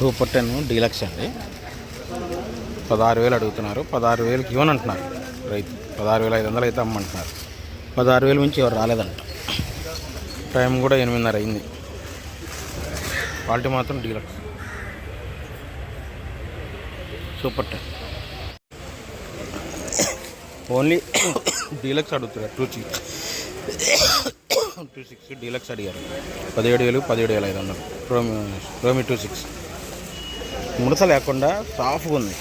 Super ten deluxe అండి. పదహారు వేలు అడుగుతున్నారు. పదహారు వేలకి ఇవ్వనంటున్నారు. రైతు పదహారు వేల ఐదు వందలు అయితే అమ్మంటున్నారు. పదహారు వేలు మించి ఎవరు రాలేదంట. టైం కూడా ఎనిమిదిన్నర అయింది. క్వాలిటీ మాత్రం deluxe. Super ten. Only deluxe అడుగుతున్నారు. Two six. Two six deluxe అడిగారు. పదిహేడు వేలు పదిహేడు వేల ఐదు వందలు. రోమి రోమి టూ సిక్స్. ముడత లేకుండా సాఫ్గా ఉంది.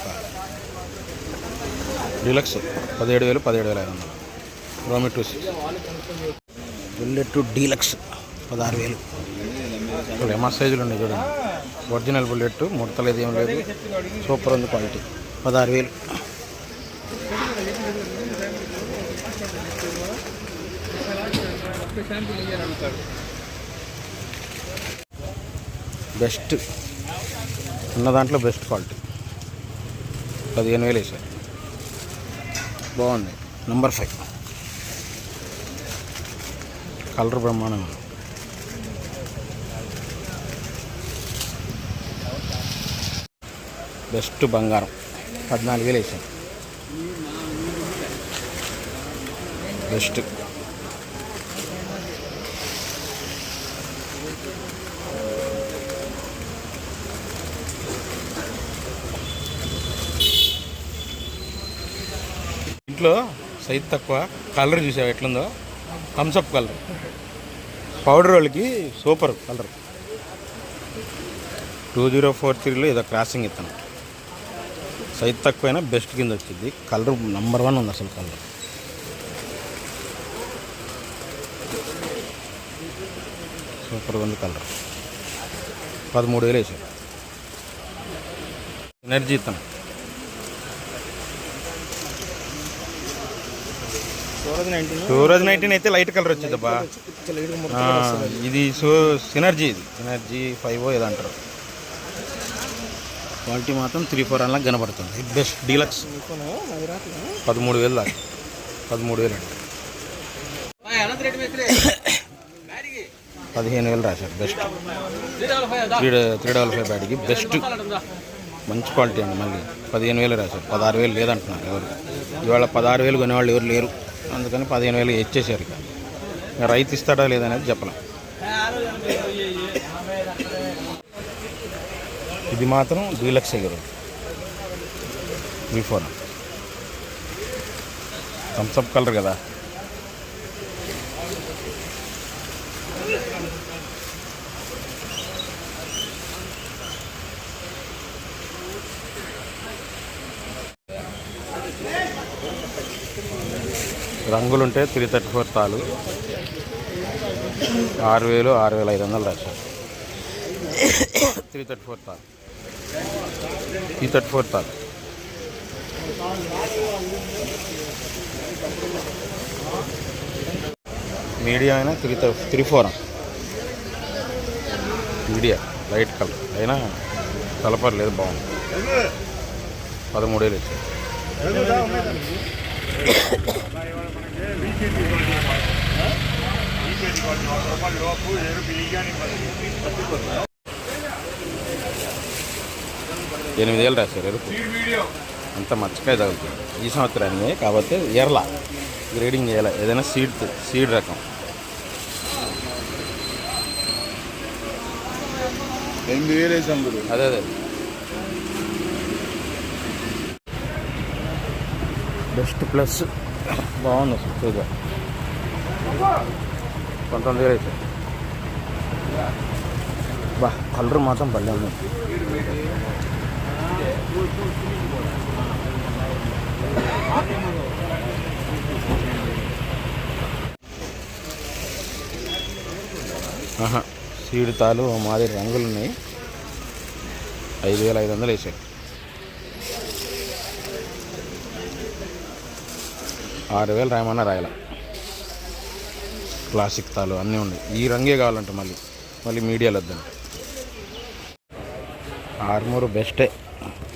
డీలక్స్ పదిహేడు వేలు పదిహేడు వేల ఐదు వందలు. రోమి టూ సిక్స్ బుల్లెట్ డీలక్స్ పదహారు వేలు. ఇప్పుడు ఎంఆర్ సైజులు ఉన్నాయి చూడండి. ఒరిజినల్ బుల్లెట్ ముడతలేదు ఏం లేదు. సూపర్ ఉంది క్వాలిటీ పదహారు వేలు. బెస్ట్ ఉన్న దాంట్లో బెస్ట్ క్వాలిటీ పదిహేను వేలు వేసాయి. బాగుంది. నెంబర్ ఫైవ్ కలర్ బ్రహ్మాండం బెస్ట్ బంగారం. పద్నాలుగు వేలు వేసాను బెస్ట్ ఇంట్లో సైజ్ తక్కువ కలర్ చూసావు ఎట్లుందో? Thums Up colour. పౌడర్ వాళ్ళకి super colour. Two zero four త్రీలో ఏదో క్రాసింగ్ ఇస్తాను సైజ్ తక్కువైనా బెస్ట్ కింద వచ్చింది కలర్ నెంబర్ వన్ ఉంది అసలు కలర్ సూపర్గా ఉంది కలర్ పదమూడు వేలు వేసాడు. ఎనర్జీ ఇస్తాను సూరజ్ నైన్టీన్. అయితే లైట్ కలర్ వచ్చింది అబ్బా. ఇది సో సినర్జీ ఇది. సినర్జీ ఫైవ్ ఏదో అంటారు. క్వాలిటీ మాత్రం త్రీ ఫోర్ అలా కనబడుతుంది. Best deluxe. పదమూడు వేలు దాకా. పదమూడు వేలు అండి. పదిహేను వేలు రాశారు. Best. Three three double five బ్యాట్కి best. మంచి క్వాలిటీ అండి మళ్ళీ. పదిహేను వేలు రాశారు. పదహారు వేలు లేదంటున్నారు ఎవరు. ఇవాళ పదహారు వేలు కొనేవాళ్ళు ఎవరు లేరు. అందుకని పదిహేను వేలు ఇచ్చేసారు ఇక. రైతు ఇస్తాడా లేదనేది చెప్పలేం. ఇది మాత్రం డీలక్స్ ఎగరు బిఫోర్ థమ్స్అప్ కలర్ కదా. రంగులుంటే త్రీ థర్టీ ఫోర్ తాలు ఆరు వేలు ఆరు వేల ఐదు వందలు రాశారు. త్రీ థర్టీ ఫోర్ తాలు త్రీ థర్టీ ఫోర్ తాలు మీడియా అయినా three three four media light colour. అయినా కలపర్ లేదు బాగుంది. పదమూడేళ్ళు ఇచ్చారు ఎనిమిది వేలు రాశారు ఎరుపు. అంత మచ్చకాయ తగులుతుంది ఈ సంవత్సరాన్ని కాకపోతే ఎర్ల గ్రేడింగ్ చేయాలి? ఏదైనా సీడ్ సీడ్ రకం. ఎనిమిది వేలు వేసాం గురు. అదే అదే. Best plus. బాగుంది అసలు చూద్దాం పంతొమ్మిది వేలు అయితే. బా కలర్ మాత్రం పల్లె ఉంది. ఆహా సీడు తాలు మాది మాదిరి రంగులు ఉన్నాయి. ఐదు వేల ఐదు వందలు వేసాయి. ఆరు వేలు రాయమన్నా రాయాల. క్లాసిక్ తాలు అన్నీ ఉన్నాయి. ఈ రంగే కావాలంట మళ్ళీ. మళ్ళీ మీడియాలో వద్దంట ఆర్మూరు బెస్టే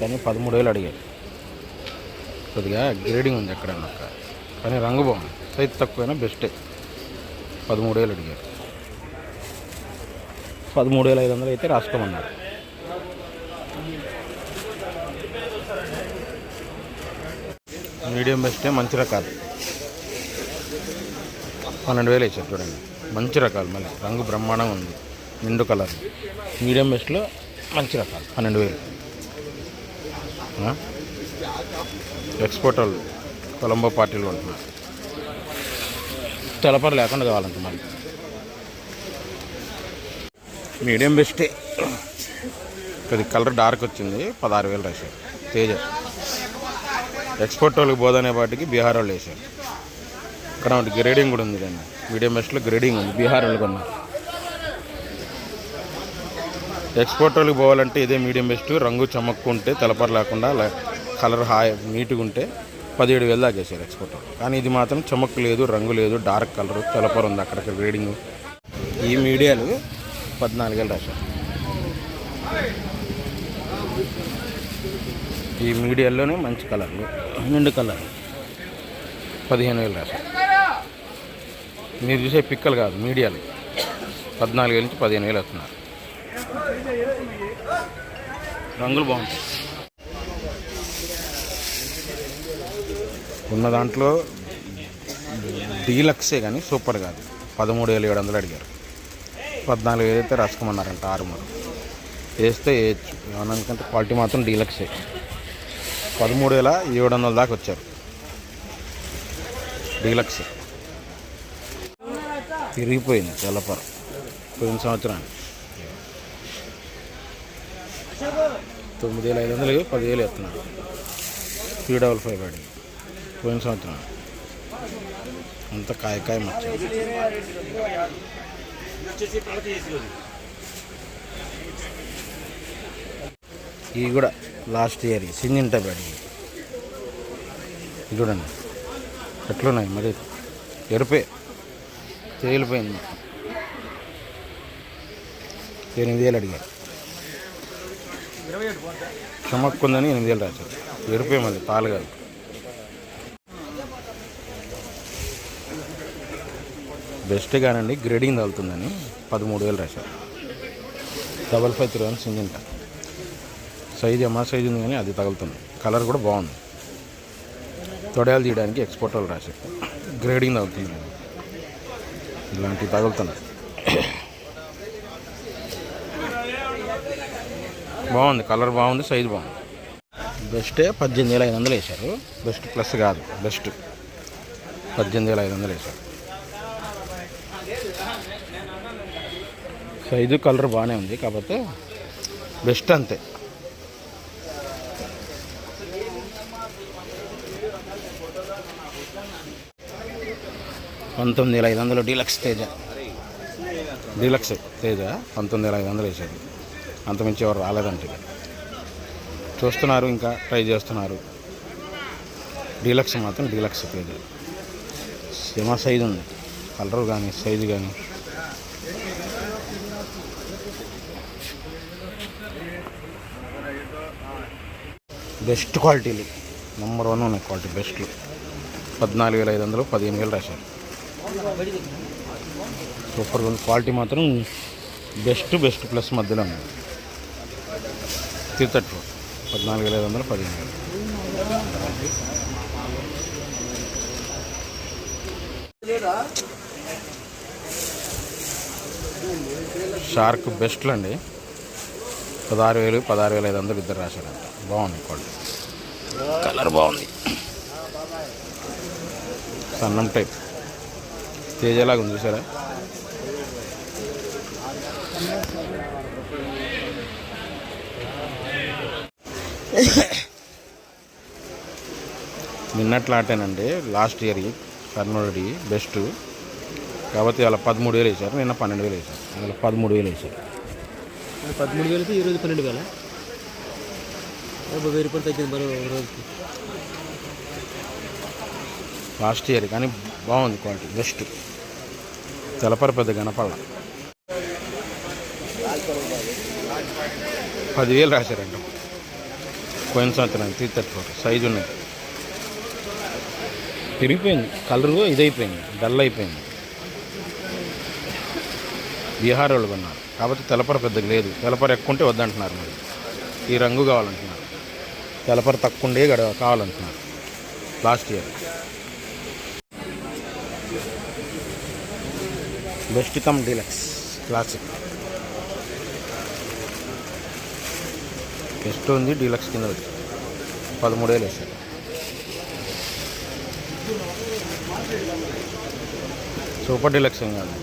కానీ పదమూడు వేలు అడిగారు. కొద్దిగా గ్రేడింగ్ ఉంది ఎక్కడన్నా అక్కడ కానీ రంగు బాగుంది. సైజ్ తక్కువైనా బెస్టే పదమూడు వేలు అడిగారు. పదమూడు వేల ఐదు వందలు అయితే రాసుకోమన్నారు. మీడియం బెస్టే మంచి రకాలు. పన్నెండు వేలు వేసారు చూడండి. మంచి రకాలు మళ్ళీ రంగు బ్రహ్మాండంగా ఉంది. నిండు కలర్. మీడియం బెస్ట్లో మంచి రకాలు పన్నెండు వేలు. ఆ? ఎక్స్పోర్ట్ వాళ్ళు కొలంబో పార్టీలు ఉంటున్నారు తెలపర లేకుండా కావాలంట మళ్ళీ. మీడియం బెస్టే. కొద్ది కలర్ డార్క్ వచ్చింది పదహారు వేలు రాశారు. తేజ ఎక్స్పోర్ట్ వాళ్ళకి బోధనే వాటికి బీహార్ వాళ్ళు వేశారు. ఇక్కడ ఒకటి గ్రేడింగ్ కూడా ఉంది అండి మీడియం బెస్ట్లో గ్రేడింగ్ ఉంది బీహార్ వాళ్ళు కొన్నారు. ఎక్స్పోర్ట్ వాళ్ళకి పోవాలంటే ఇదే మీడియం బెస్ట్ రంగు చమక్కుంటే తెలపర లేకుండా కలర్ హాయ్ నీట్గా ఉంటే పదిహేడు వేలు దాకా వేసారు ఎక్స్పోర్ట్ కానీ ఇది మాత్రం చమక్ లేదు రంగు లేదు డార్క్ కలర్ తెలపర ఉంది అక్కడికి గ్రేడింగ్ ఈ మీడియాలు పద్నాలుగు వేలు రాశారు. ఈ మీడియాలోనే మంచి కలర్లు. నిండు కలర్ పదిహేను వేలు రాశారు. మీరు చూసే పిక్కలు కాదు మీడియాలు. పద్నాలుగు వేల నుంచి పదిహేను వేలు వస్తున్నారు. రంగులు బాగుంటాయి. ఉన్న దాంట్లో డీలక్సే కానీ సూపర్ కాదు. పదమూడు వేలు ఏడు వందలు అడిగారు. పద్నాలుగు వేలు అయితే రాసుకోమన్నారంట ఆరు మూడు వేస్తే వేయచ్చు. ఏమన్నా క్వాలిటీ మాత్రం డీలక్సే. పదమూడు వేల ఏడు వందల దాకా వచ్చారు. డీలక్స్. తిరిగిపోయింది తెల్లపర. పోయిన సంవత్సరానికి. తొమ్మిది వేల ఐదు వందలు పదివేలు ఎత్తున్నారు త్రీ డబల్ ఫైవ్ గాడి పోయిన సంవత్సరం అంత కాయ కాయ మచ్చ ఇవి కూడా లాస్ట్ ఇయర్ సింగింట బ్యాడ్ చూడండి. ఎట్లున్నాయి మరి? ఎరుపే. తేలిపోయింది. ఎనిమిది వేలు అడిగారు. చమక్కుందని ఎనిమిది వేలు రాశారు. ఎరుపే మళ్ళీ పాలు కాదు. బెస్ట్ కానండి గ్రేడింగ్ తగులుతుందని పదమూడు వేలు రాశారు. డబల్ ఫైవ్ త్రీ వన్ సింగింట సైజ్ ఎంఆర్ సైజ్ ఉంది కానీ అది తగులుతుంది. కలర్ కూడా బాగుంది. తొడయాలు తీయడానికి ఎక్స్పోర్ట్ వాళ్ళు గ్రేడింగ్ తగులుతుంది. ఇలాంటివి తగులుతున్నాయి. బాగుంది. కలర్ బాగుంది సైజ్ బాగుంది. బెస్టే పద్దెనిమిది వేల ఐదు వందలు వేశారు. బెస్ట్ ప్లస్ కాదు బెస్ట్ పద్దెనిమిది వేల ఐదు వందలు వేశారు. సైజు కలర్ బాగానే ఉంది. కాకపోతే బెస్ట్ అంతే. పంతొమ్మిది వేల ఐదు వందలు డీలక్స్ తేజ. డీలక్స్ తేజ పంతొమ్మిది వేల ఐదు వందలు వేసేది. అంతమించి ఎవరు రాలేదంటే చూస్తున్నారు ఇంకా ట్రై చేస్తున్నారు. డీలక్స్ మాత్రం డీలక్స్ తేజ. సినిమా సైజు ఉంది. కలర్ కానీ సైజు కానీ. బెస్ట్ క్వాలిటీలు. నెంబర్ వన్ ఉన్నాయి క్వాలిటీ బెస్ట్లు. పద్నాలుగు వేల ఐదు వందలు పదిహేను వేలు రాశారు. సూపర్గా ఉంది. క్వాలిటీ మాత్రం బెస్ట్ బెస్ట్ ప్లస్ మధ్యలో ఉంది. తీర్థట్టు పద్నాలుగు వేల ఐదు వందలు పదిహేను వేలు. షార్క్ బెస్ట్లు అండి. పదహారు వేలు పదహారు వేల ఐదు వందలు ఇద్దరు రాశారంట. బాగుంది క్వాలిటీ. కలర్ బాగుంది. సన్నం టైప్. తేజలాగా ఉంది చూసారా? నిన్నట్లా ఆటేనండి లాస్ట్ ఇయర్ కర్నూలుడి బెస్ట్. కాబట్టి అలా పదమూడు వేలు వేశారు. నిన్న పన్నెండు వేలు వేశారు. అలా పదమూడు వేలు వేశారు. పదమూడు వేలకి ఈరోజు పన్నెండు వేల? వెయ్యి రూపాయలు తగ్గింది మరో రోజుకి. లాస్ట్ ఇయర్ కానీ బాగుంది క్వాలిటీ బెస్ట్. తెలపర పెద్ద గణపడ పదివేలు రాశారంట. పోయిన సంవత్సరానికి త్రీ సైజు ఉన్నది పెరిగిపోయింది. కలరు ఇదైపోయింది. డల్ అయిపోయింది. బీహార్ వాళ్ళు కొన్నారు. కాబట్టి తెలపర పెద్దగా లేదు. తెలపర ఎక్కువంటే వద్దంటున్నారు మరి. ఈ రంగు కావాలంటున్నారు. తెలపర తక్కువ ఉండే గడ కావాలంటున్నారు. Last year. Best come deluxe classic. Best ఉంది డీలక్స్ కింద వచ్చి పదమూడు వేలు వేసారు సూపర్ డీలక్స్ ఏం కాదు.